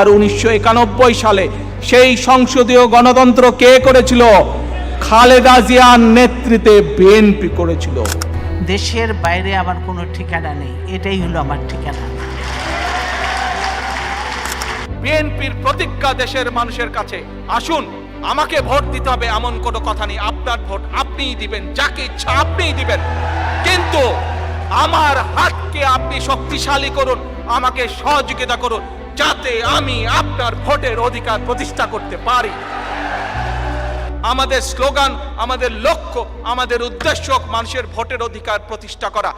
আর উনিশশো একানব্বই সালে সেই সংসদীয় গণতন্ত্র কে করেছিল? খালেদা জিয়ার নেতৃত্বে বিএনপি করেছিল। দেশের বাইরে আমার কোনো ঠিকানা নেই এটাই হলো আমার ঠিকানা। বিএনপির প্রতিজ্ঞা দেশের মানুষের কাছে আসুন আমাকে ভোট দিতে হবে এমন কোনো কথা নেই আপনার ভোট আপনিই দিবেন যাকে ইচ্ছা আপনিই দিবেন। কিন্তু আমার হাতকে আপনি শক্তিশালী করুন আমাকে সহযোগিতা করুন যাতে আমি আপনার ভোটের অধিকার প্রতিষ্ঠা করতে পারি। আমাদের স্লোগান, আমাদের লক্ষ্য, আমাদের উদ্দেশ্য মানুষের ভোটের অধিকার প্রতিষ্ঠা করা।